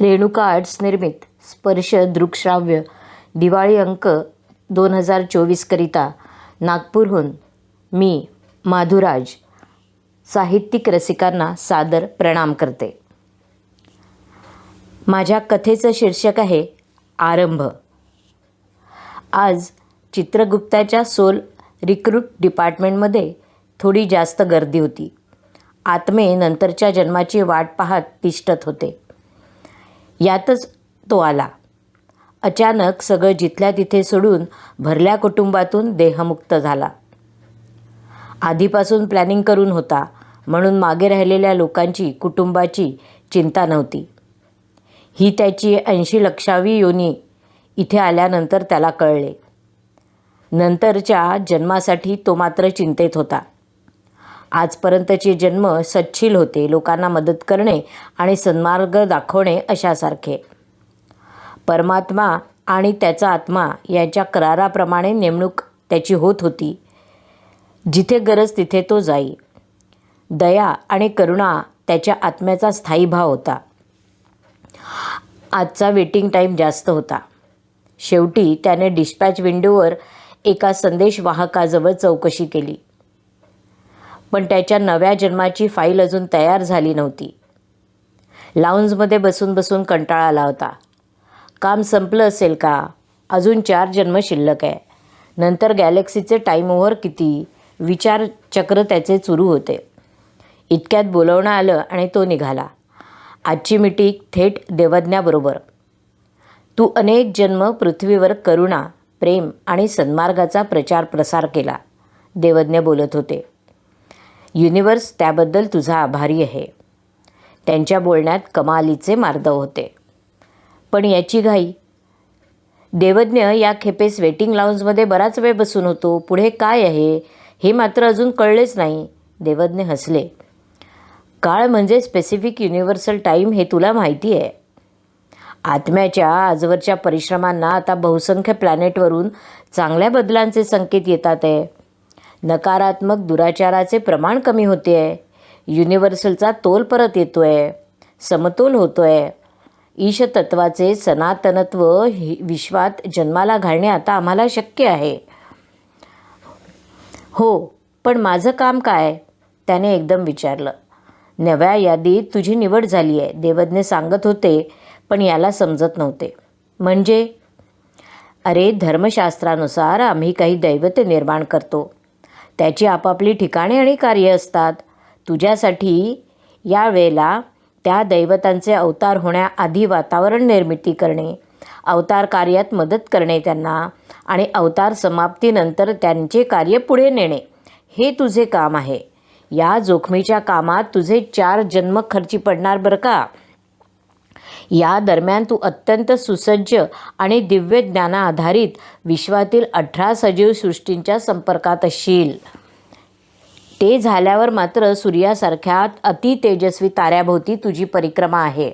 Renuka arts निर्मित स्पर्श दृकश्राव्य दिवाळी अंक दोन हजार चोवीसकरिता नागपूरहून मी माधुराज साहित्यिक रसिकांना सादर प्रणाम करते. माझ्या कथेचं शीर्षक आहे आरंभ. आज चित्रगुप्ताच्या सोल रिक्रूट डिपार्टमेंटमध्ये थोडी जास्त गर्दी होती. आत्मे नंतरच्या जन्माची वाट पाहत तिष्ठत होते. यातच तो आला. अचानक सगळं जिथल्या तिथे सोडून भरल्या कुटुंबातून देहमुक्त झाला. आधीपासून प्लॅनिंग करून होता म्हणून मागे राहिलेल्या लोकांची कुटुंबाची चिंता नव्हती. ही त्याची ऐंशी लक्षावी योनी इथे आल्यानंतर त्याला कळले. नंतरच्या जन्मासाठी तो मात्र चिंतेत होता. आजपर्यंतचे जन्म सच्छील होते लोकांना मदत करणे आणि सन्मार्ग दाखवणे अशासारखे. परमात्मा आणि त्याचा आत्मा यांच्या कराराप्रमाणे नेमणूक त्याची होत होती. जिथे गरज तिथे तो जाई. दया आणि करुणा त्याच्या आत्म्याचा स्थायी भाव होता. आजचा वेटिंग टाईम जास्त होता. शेवटी त्याने डिस्पॅच विंडोवर एका संदेशवाहकाजवळ चौकशी केली. पण त्याच्या नव्या जन्माची फाईल अजून तयार झाली नव्हती. लाऊंजमध्ये बसून बसून कंटाळा आला होता. काम संपलं असेल का? अजून चार जन्म शिल्लक आहे. नंतर गॅलेक्सीचे टाईम ओव्हर किती? विचार चक्र त्याचे सुरू होते. इतक्यात बोलवणं आलं आणि तो निघाला. आजची मिटिंग थेट देवज्ञाबरोबर. तू अनेक जन्म पृथ्वीवर करुणा प्रेम आणि सन्मार्गाचा प्रचार प्रसार केला देवज्ञ बोलत होते. युनिवर्स त्याबद्दल तुझा आभारी आहे. त्यांच्या बोलण्यात कमालीचे मार्दव होते. पण याची घाई. देवज्ञ या खेपेस वेटिंग लाऊंजमध्ये बराच वेळ बसून होतो. पुढे काय आहे? हे मात्र अजून कळलेच नाही. देवज्ञ हसले. काळ म्हणजे स्पेसिफिक युनिव्हर्सल टाईम हे तुला माहिती आहे. आत्म्याच्या आजवरच्या परिश्रमांना आता बहुसंख्य प्लॅनेटवरून चांगल्या बदलांचे संकेत येतात आहे. नकारात्मक दुराचाराचे प्रमाण कमी होते आहे युनिव्हर्सलचा तोल परत येतो आहे समतोल होतो आहे ईशतत्वाचे सनातनत्व हि विश्वात जन्माला घालणे आता आम्हाला शक्य आहे. हो पण माझं काम काय? त्याने एकदम विचारलं. नव्या यादीत तुझी निवड झाली आहे देवज्ञ सांगत होते पण याला समजत नव्हते. म्हणजे? अरे धर्मशास्त्रानुसार आम्ही काही दैवत निर्माण करतो. त्याची आपापली ठिकाणे आणि कार्य असतात. तुझ्यासाठी या वेळेला त्या दैवतांचे अवतार होण्याआधी वातावरण निर्मिती करणे अवतार कार्यात मदत करणे त्यांना आणि अवतार समाप्तीनंतर त्यांचे कार्य पुढे नेणे हे तुझे काम आहे. या जोखमीच्या कामात तुझे चार जन्म खर्ची पडणार बरं का? या दरम्यान तू अत्यंत सुसज्ज आणि दिव्य ज्ञानाआधारित विश्वातील अठरा सजीव सृष्टींच्या संपर्कात असशील. ते झाल्यावर मात्र सूर्यासारख्या अति तेजस्वी ताऱ्याभोवती तुझी परिक्रमा आहे.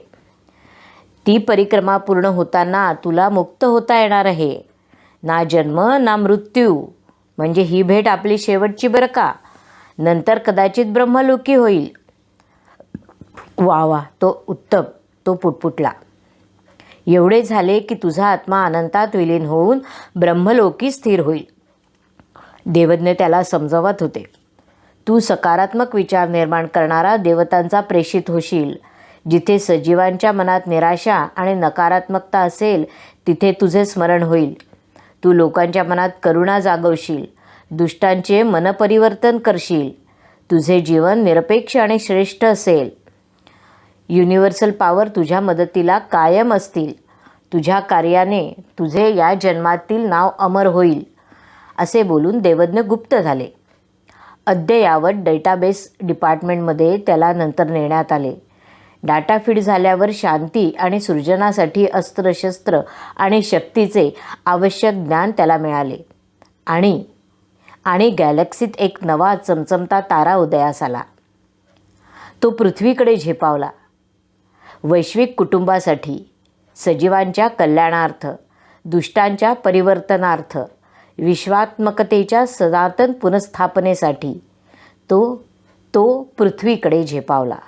ती परिक्रमा पूर्ण होताना तुला मुक्त होता येणार आहे. ना जन्म ना मृत्यू. म्हणजे ही भेट आपली शेवटची बरं का? नंतर कदाचित ब्रह्मलोकी होईल. वा वा तो उत्तम. तो पुटपुटला. एवढे झाले की तुझा आत्मा अनंतात विलीन होऊन ब्रह्मलोकी स्थिर होईल. देवज्ञ त्याला समजावत होते. तू सकारात्मक विचार निर्माण करणारा देवतांचा प्रेषित होशील. जिथे सजीवांच्या मनात निराशा आणि नकारात्मकता असेल तिथे तुझे स्मरण होईल. तू लोकांच्या मनात करुणा जागवशील. दुष्टांचे मनपरिवर्तन करशील. तुझे जीवन निरपेक्ष आणि श्रेष्ठ असेल. युनिव्हर्सल पॉवर तुझ्या मदतीला कायम असतील. तुझ्या कार्याने तुझे या जन्मातील नाव अमर होईल असे बोलून देवज्ञ गुप्त झाले. अद्ययावत डेटाबेस डिपार्टमेंटमध्ये त्याला नंतर नेण्यात आले. डाटा फीड झाल्यावर शांती आणि सृजनासाठी अस्त्रशस्त्र आणि शक्तीचे आवश्यक ज्ञान त्याला मिळाले. आणि आणि गॅलेक्सीत एक नवा चमचमता तारा उदयास आला. तो पृथ्वीकडे झेपावला. वैश्विक कुटुंबासाठी सजीवांच्या कल्याणार्थ दुष्टांच्या परिवर्तनार्थ विश्वात्मकतेच्या सनातन पुनस्थापनेसाठी तो तो पृथ्वीकडे झेपावला.